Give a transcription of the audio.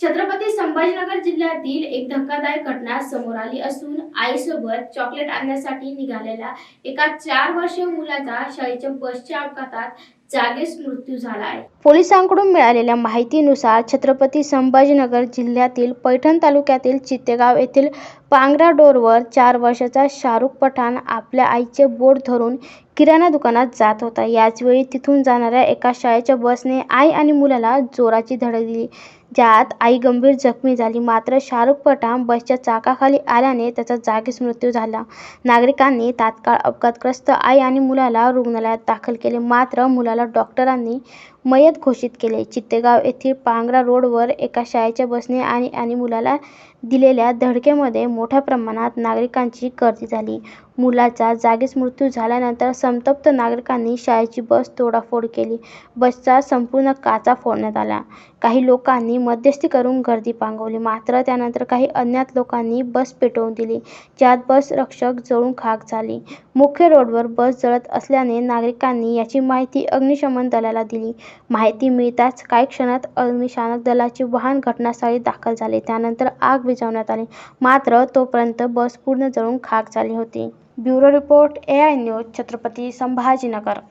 छत्रपती संभाजीनगर जिल्ह्यातील एक धक्कादायक घटना समोर आली असून आईसोबत चॉकलेट आणण्यासाठी निघालेल्या एका चार वर्षीय मुलाचा शाळेच्या बसच्या अपघातात जागीच मृत्यू झाला आहे. पोलिसांकडून मिळालेल्या माहितीनुसार छत्रपती संभाजीनगर जिल्ह्यातील पैठण तालुक्यातील चित्तेगाव येथील पांगरा डोरवर चार वर्षाचा शाहरुख पठाण आपल्या आईचे बोट धरून किराणा दुकानात जात होता. याचवेळी तिथून जाणाऱ्या एका शाळेच्या बसने आई आणि मुलाला जोराची धडक दिली. ज्यात आई गंभीर जखमी झाली. मात्र शाहरुख पठाण बसच्या चाकाखाली आल्याने त्याचा जागीच मृत्यू झाला. नागरिकांनी तात्काळ अपघातग्रस्त आई आणि मुलाला रुग्णालयात दाखल केले. मात्र मुलाला డాక్టర్ అని मयत घोषित केले. चित्तेगाव येथील पांगरा रोडवर एका शाळेच्या बसने आणि आणि मुलाला दिलेल्या धडकेमध्ये मोठ्या प्रमाणात नागरिकांची गर्दी झाली. मुलाचा जागीच मृत्यू झाल्यानंतर संतप्त नागरिकांनी शाळेची बस तोडाफोड केली. बसचा संपूर्ण काचा फोडण्यात आला. काही लोकांनी मध्यस्थी करून गर्दी पांगवली. मात्र त्यानंतर काही अज्ञात लोकांनी बस पेटवून दिली. ज्यात बस रक्षक जळून खाक झाली. मुख्य रोडवर बस जळत असल्याने नागरिकांनी याची माहिती अग्निशमन दलाला दिली. माहिती मिळताच काही क्षणात अग्निशामक दलाचे वाहन घटनास्थळी दाखल झाले. त्यानंतर आग विझवण्यात आली. मात्र तोपर्यंत बस पूर्ण जळून खाक झाली होती. Bureau report A I news Chhatrapati Sambhajinagar.